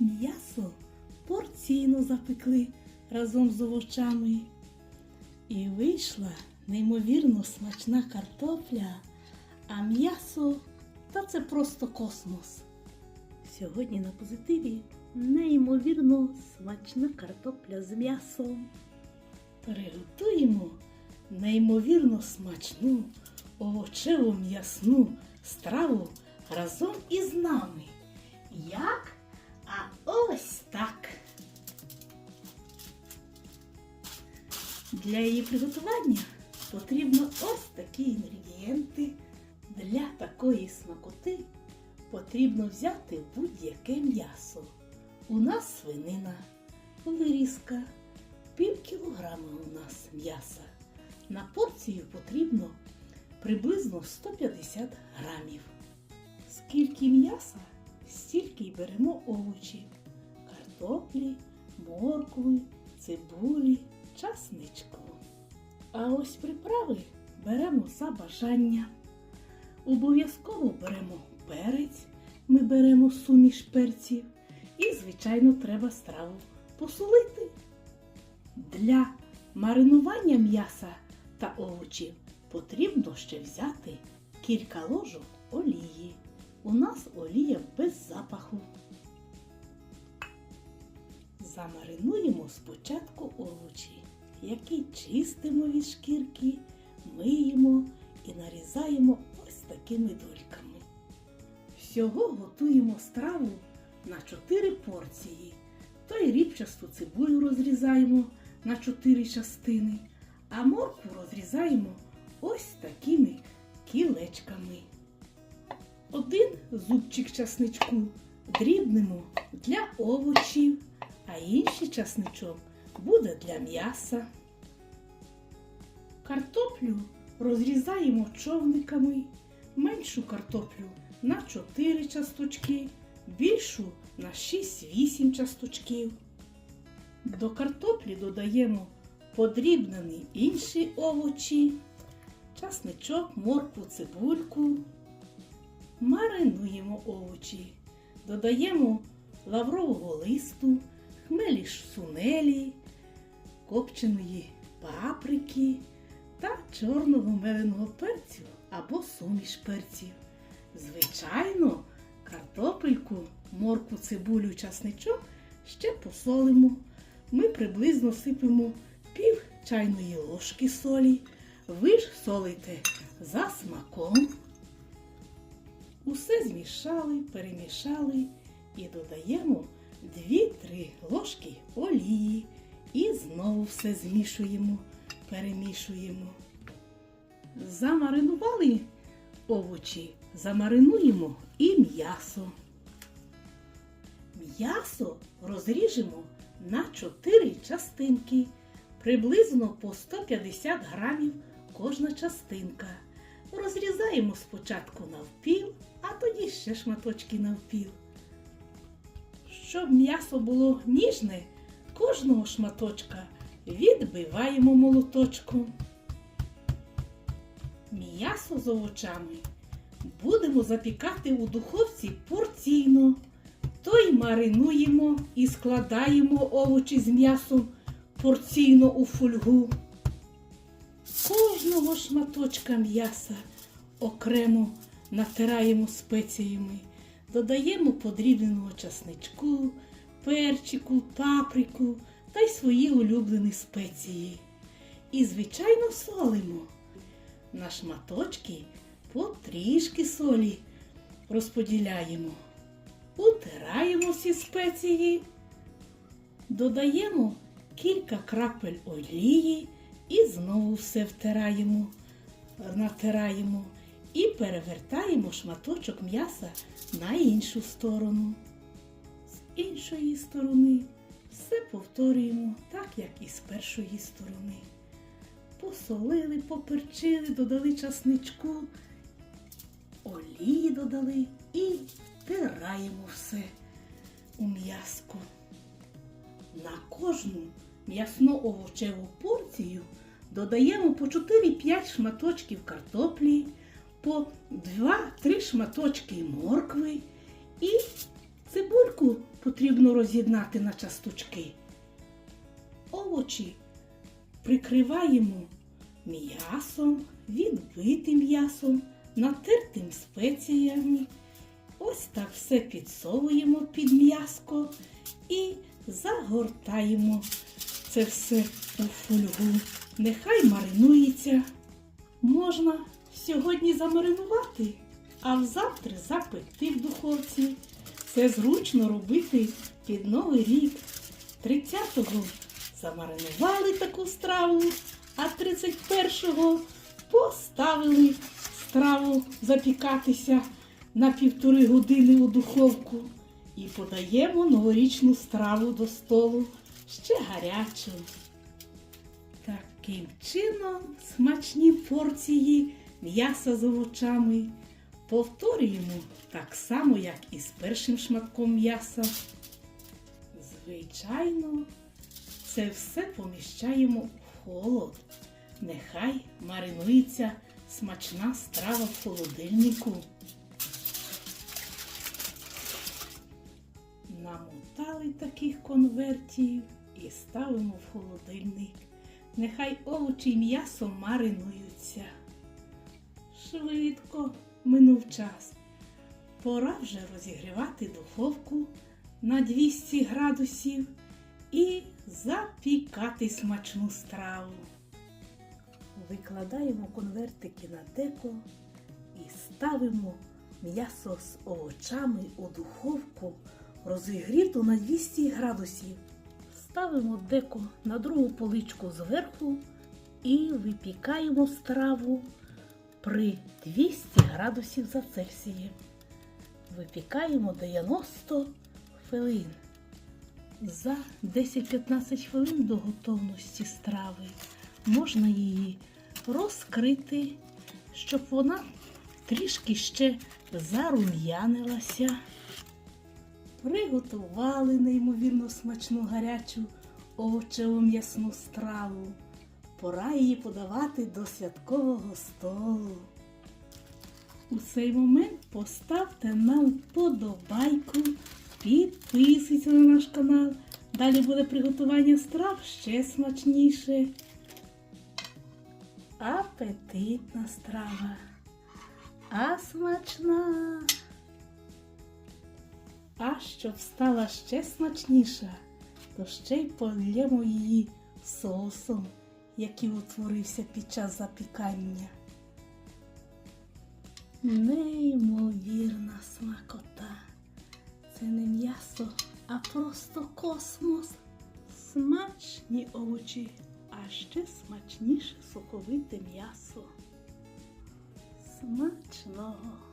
М'ясо порційно запекли разом з овочами. І вийшла неймовірно смачна картопля, а м'ясо та це просто космос. Сьогодні на позитиві неймовірно смачна картопля з м'ясом. Приготуємо неймовірно смачну овочево м'ясну страву разом із нами. Як? А ось так. Для її приготування потрібно ось такі інгредієнти. Для такої смакоти потрібно взяти будь-яке м'ясо. У нас свинина, вирізка, пів кілограма у нас м'яса. На порцію потрібно приблизно 150 грамів. Скільки м'яса, стільки й беремо овочі, картоплі, моркви, цибулі, часничку. А ось приправи беремо за бажання. Обов'язково беремо перець, ми беремо суміш перців і, звичайно, треба страву посолити. Для маринування м'яса та овочів потрібно ще взяти кілька ложок олії. У нас олія без запаху. Замаринуємо спочатку овочі, які чистимо від шкірки, миємо і нарізаємо ось такими дольками. Всього готуємо страву на 4 порції. То й рібчасту цибулю розрізаємо на 4 частини, а моркву розрізаємо ось такими кілечками. Один зубчик часничку дрібнемо для овочів, а інший часничок буде для м'яса. Картоплю розрізаємо човниками, меншу картоплю на 4 часточки, більшу на 6-8 часточків. До картоплі додаємо подрібнені інші овочі, часничок, моркву, цибульку. Маринуємо овочі, додаємо лаврового листу, хмелі сунелі, копченої паприки та чорного меленого перцю або суміш перців. Звичайно, картопельку, моркву, цибулю, часничок ще посолимо. Ми приблизно сипемо пів чайної ложки солі. Ви ж солите за смаком. Усе змішали, перемішали і додаємо 2-3 ложки олії. І знову все змішуємо, перемішуємо. Замаринували овочі, замаринуємо і м'ясо. М'ясо розріжемо на 4 частинки, приблизно по 150 грамів кожна частинка. Розрізаємо спочатку навпіл, а тоді ще шматочки навпіл. Щоб м'ясо було ніжне, кожного шматочка відбиваємо молоточком. М'ясо з овочами будемо запікати у духовці порційно. То й маринуємо і складаємо овочі з м'ясом порційно у фольгу. Кожного шматочка м'яса окремо натираємо спеціями, додаємо подрібненого часничку, перчику, паприку та й свої улюблені спеції. І, звичайно, солимо. На шматочки потрішки солі розподіляємо. Утираємо всі спеції, додаємо кілька крапель олії і знову все втираємо, натираємо і перевертаємо шматочок м'яса на іншу сторону. З іншої сторони все повторюємо так, як і з першої сторони. Посолили, поперчили, додали часничку, олії додали і втираємо все у м'яско. На кожну м'ясно овочеву порцію додаємо по 4-5 шматочків картоплі, по 2-3 шматочки моркви і Цибульку потрібно роз'єднати на часточки. Овочі прикриваємо м'ясом, відбитим м'ясом, натертим спеціями. Ось так все підсовуємо під м'яско і загортаємо це все у фольгу. Нехай маринується. Можна сьогодні замаринувати, а взавтра запекти в духовці. Це зручно робити під Новий рік. 30-го замаринували таку страву, а 31-го поставили страву запікатися на півтори години у духовку і подаємо новорічну страву до столу ще гарячу. Таким чином смачні порції м'яса з овочами повторюємо так само, як і з першим шматком м'яса. Звичайно, це все поміщаємо в холод. Нехай маринується смачна страва в холодильнику. Намотали таких конвертів і ставимо в холодильник. Нехай овочі і м'ясо маринуються. Швидко минув час. Пора вже розігрівати духовку на 200 градусів і запікати смачну страву. Викладаємо конвертики на деко і ставимо м'ясо з овочами у духовку розігріту на 200 градусів. Ставимо деко на другу поличку зверху і випікаємо страву при 200 градусів за Цельсієм. Випікаємо 90 хвилин. За 10-15 хвилин до готовності страви можна її розкрити, щоб вона трішки ще зарум'янилася. Приготували неймовірно смачну гарячу овочево м'ясну страву. Пора її подавати до святкового столу. У цей момент поставте нам вподобайку, підписуйтесь на наш канал. Далі буде приготування страв ще смачніше. Апетитна страва. А смачна. А щоб стала ще смачніша, то ще й полємо її соусом, який утворився під час запікання. Неймовірна смакота. Це не м'ясо, а просто космос. Смачні овочі, а ще смачніше соковите м'ясо. Смачного!